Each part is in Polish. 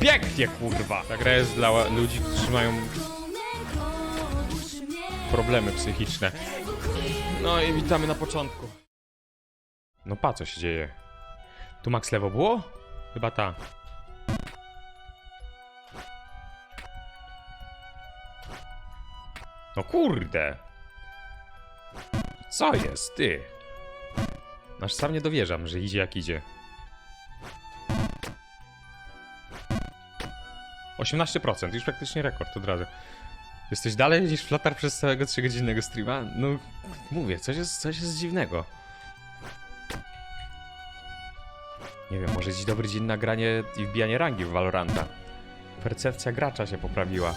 Pięknie, kurwa! Ta gra jest dla ludzi, którzy mają problemy psychiczne. No i witamy na początku. No pa, co się dzieje? Tu max lewo było? Chyba ta. No kurde! Co jest, ty? Aż sam nie dowierzam, że idzie jak idzie. 18%, już praktycznie rekord od razu. Jesteś dalej niż flatar przez całego 3-godzinnego streama? No, mówię, coś jest, coś jest dziwnego. Nie wiem, może dziś dobry dzień na granie i wbijanie rangi w Valoranta. Percepcja gracza się poprawiła.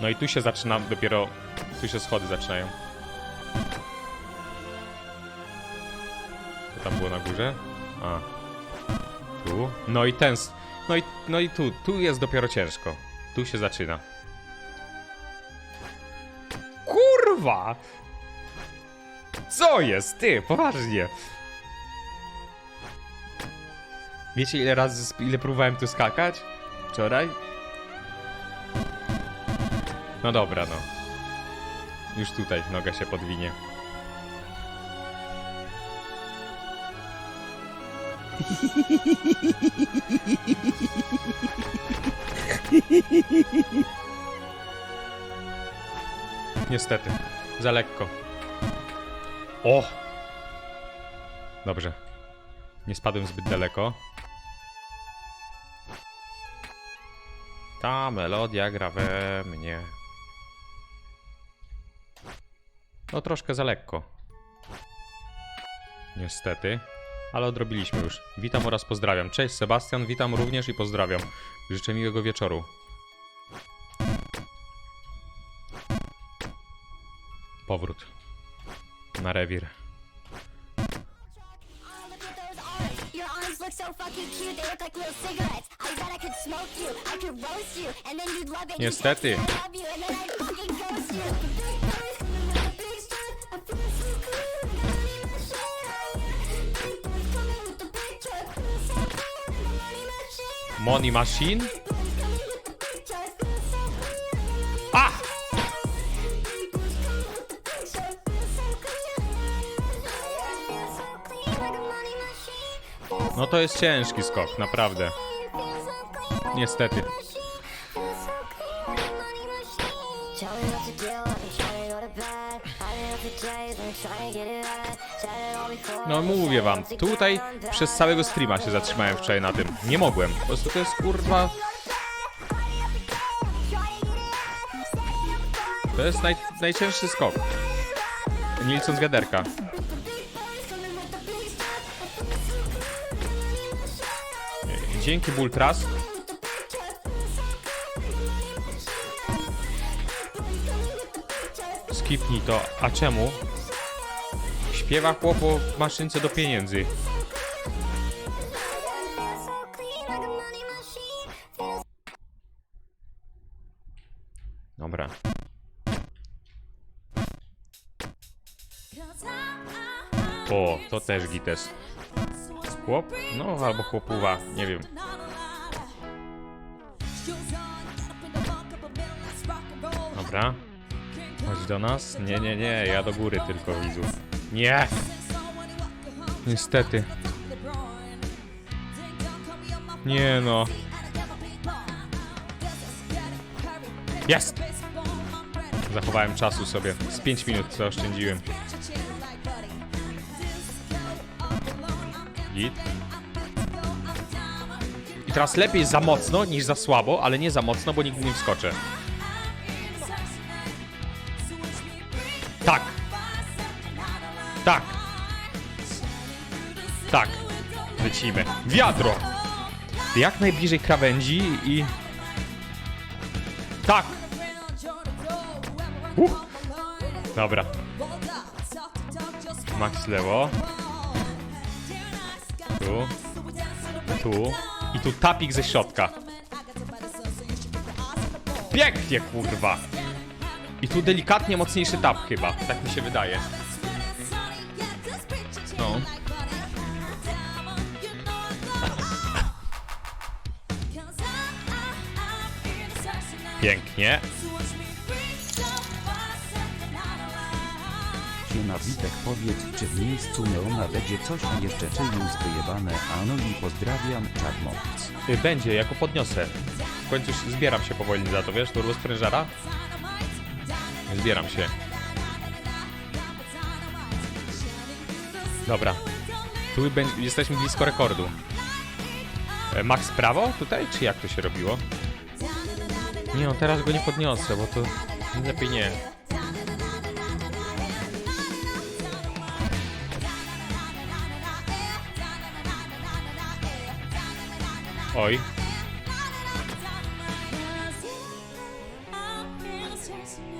No i tu się zaczyna dopiero... Tu się schody zaczynają. Co tam było na górze? A. No i ten... No i, no i tu. Tu jest dopiero ciężko. Tu się zaczyna. Kurwa! Co jest? Ty, poważnie. Wiecie ile razy, ile próbowałem tu skakać? Wczoraj? No dobra, no. Już tutaj noga się podwinie. Niestety, za lekko. O! Dobrze. Nie spadłem zbyt daleko. Ta melodia gra we mnie. No troszkę za lekko. Niestety. Ale odrobiliśmy już. Witam oraz pozdrawiam. Cześć Sebastian, witam również i pozdrawiam. Życzę miłego wieczoru. Powrót. Na rewir. Your arms Niestety. text me, No to jest ciężki skok, naprawdę. Niestety. No mówię wam, tutaj przez całego streama się zatrzymałem wczoraj na tym. Nie mogłem. Po prostu to jest kurwa... To jest naj, najcięższy skok. Nilsson z wiaderka. Dzięki Bultras. Skipnij to. A czemu? Śpiewa chłop o maszynce do pieniędzy. Dobra. O, to też gites. Chłop? No, albo chłopuwa, nie wiem. Dobra. Chodź do nas? Nie, nie, nie, ja do góry tylko widzu. Nie! Niestety. Nie no. Jest! Zachowałem czasu sobie. Z 5 minut zaoszczędziłem. I teraz lepiej za mocno niż za słabo, ale nie za mocno, bo nigdy nie wskoczę. Tak. Tak. Tak. Lecimy. Wiadro! Jak najbliżej krawędzi i... Tak! Uh. Dobra. Max lewo. Tu. Tu. I tu tapik ze środka. Pięknie, kurwa. I tu delikatnie mocniejszy tap chyba. Tak mi się wydaje. No. Pięknie. Siema Witek powiedz czy w miejscu Neona będzie coś jeszcze czy już wyjebane Ano i pozdrawiam Czarnowic. Y, Będzie, jako podniosę. W końcu zbieram się powoli za to, wiesz, turbo sprężara. Zbieram się. Dobra. Tu jesteśmy blisko rekordu. E, Max prawo tutaj, czy jak to się robiło? Nie, no teraz go nie podniosę, bo to lepiej nie. Oj.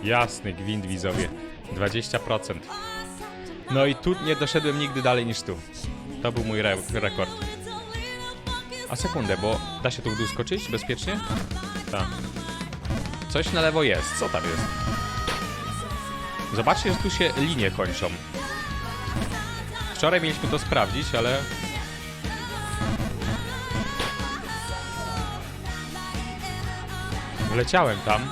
Jasny gwint widzowie. 20%. No i tu nie doszedłem nigdy dalej niż tu. To był mój re rekord. A sekundę, bo da się tu w dół skoczyć bezpiecznie? Tak. Coś na lewo jest. Co tam jest? Zobaczcie, że tu się linie kończą. Wczoraj mieliśmy to sprawdzić, ale... Leciałem tam.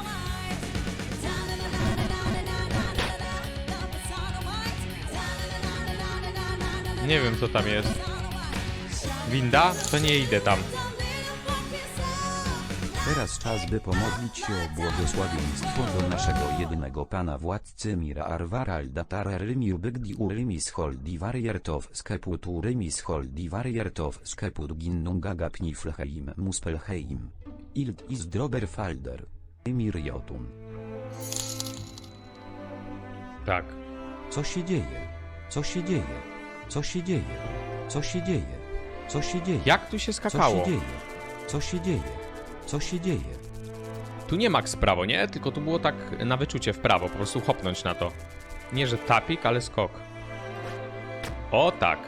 Nie wiem co tam jest. Winda? To nie idę tam. Teraz czas by pomodlić się o błogosławieństwo do naszego jedynego Pana Władcy Mira Arvaralda Tararymi Bygdi Urymis Holdi Wariertow Skeput Urymis Holdi Wariertow Skeput Pniflheim Muspelheim Ild Izdrober Falder Emir Jotun Tak. Co się dzieje? Co się dzieje? Co się dzieje? Co się dzieje? Co się dzieje? Jak tu się Co skakało? się dzieje? Co się dzieje? Co się dzieje? Tu nie max prawo, nie? Tylko tu było tak na wyczucie w prawo, po prostu hopnąć na to. Nie, że tapik, ale skok. O tak.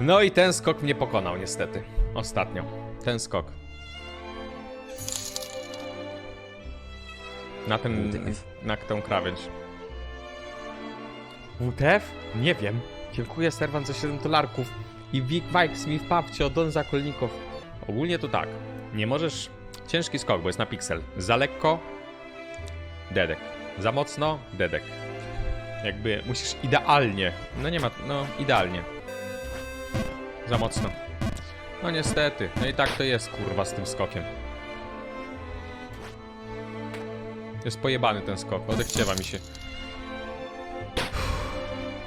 No i ten skok mnie pokonał niestety. Ostatnio. Ten skok. Na ten... WTF. na tę krawędź. WTF? Nie wiem. Dziękuję Serwan za 7 dolarków. I Big Vikes mi wpawcie od Don Zakolnikow. Ogólnie to tak. Nie możesz... Ciężki skok, bo jest na piksel. Za lekko... Dedek. Za mocno... Dedek. Jakby musisz idealnie... No nie ma... No, idealnie. Za mocno. No niestety. No i tak to jest, kurwa, z tym skokiem. Jest pojebany ten skok. Odechciewa mi się.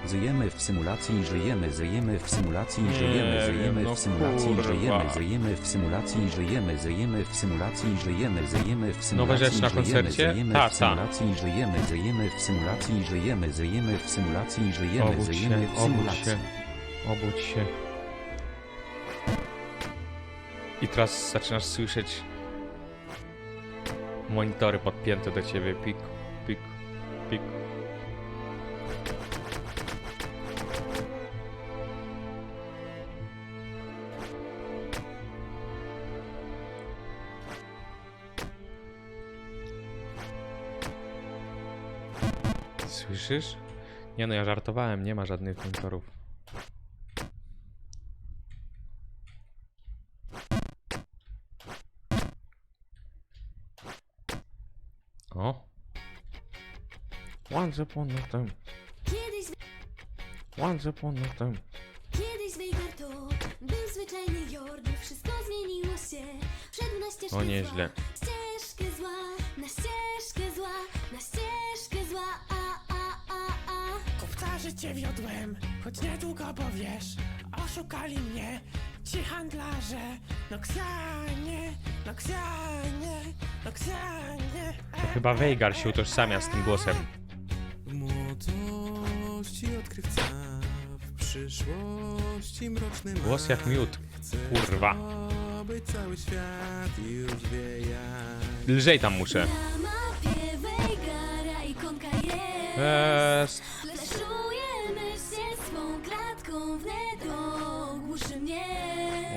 Żyjemy w symulacji, żyjemy, żyjemy w symulacji, Nie żyjemy, żyjemy no w symulacji, żyjemy, żyjemy w symulacji, żyjemy, żyjemy w symulacji, żyjemy, żyjemy w symulacji, żyjemy, żyjemy w symulacji, żyjemy, żyjemy w symulacji, żyjemy, żyjemy w symulacji, żyjemy, żyjemy w symulacji. Obudź się. I teraz zaczynasz słyszeć monitory podpięte do ciebie. Pik, pik, pik. Słyszysz? Nie no, ja żartowałem, nie ma żadnych monitorów. O. Once upon a time, Kiedyś, once upon a time. kiedyś Veigar to był zwyczajny Jordan. Wszystko zmieniło się. Wszedł na ścieżkę O nieźle. zła. Ścieżkę zła, na ścieżkę zła, na ścieżkę zła. A, a, a, a. Kupca życie wiodłem, choć niedługo powiesz Oszukali mnie ci handlarze No ksianie, no ksianie, no ksianie To chyba Veigar się utożsamia z tym głosem. W młodości odkrywca, w przyszłości mroczny. Głos jak miód. Kurwa. zdobyć cały świat i już wie jak. Lżej tam muszę. Jest. Się swą klatką, ogłuszy mnie.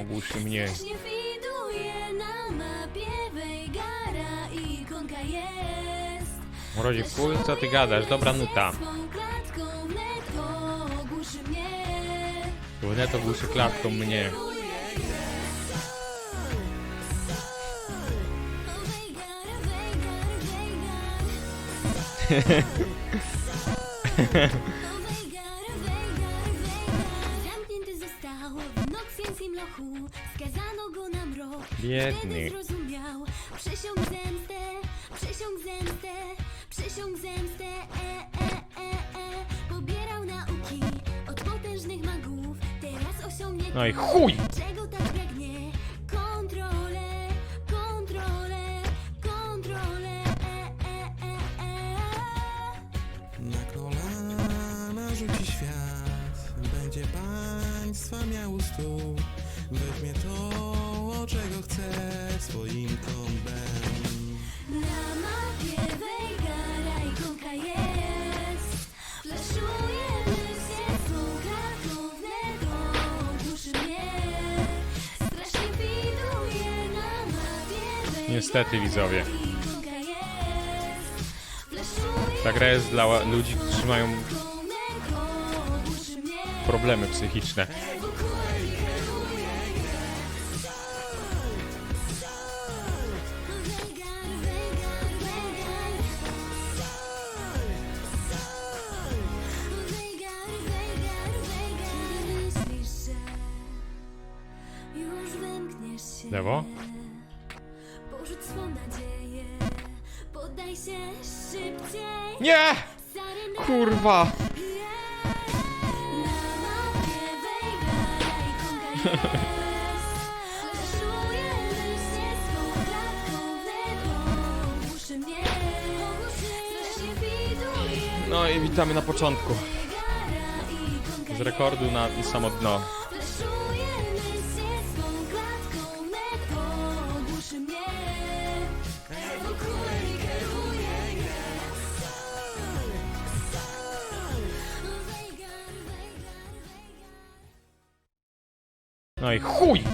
Ogłuszy mnie. Mrozi chuj, co ty gadasz? Dobra nuta. Mnie. Wnet ogłuszy klatką mnie. Biedny. Przysiąg zemstę Przysiąg zemstę Przysiąg zemstę e, e, e, e. Pobierał nauki Od potężnych magów Teraz osiągnie No i chuj! Czego tak pragnie Kontrolę Kontrolę Kontrolę e, e, e, e. Na kolana rzuci świat Będzie państwa miał stół Weźmie to, czego chce Swoim kątem Na mapie Wejgara Niestety, widzowie. Ta gra jest dla ludzi, którzy mają problemy psychiczne. Mnie Strasznie widuje No i witamy na początku. Z rekordu na samo dno. No i chuj!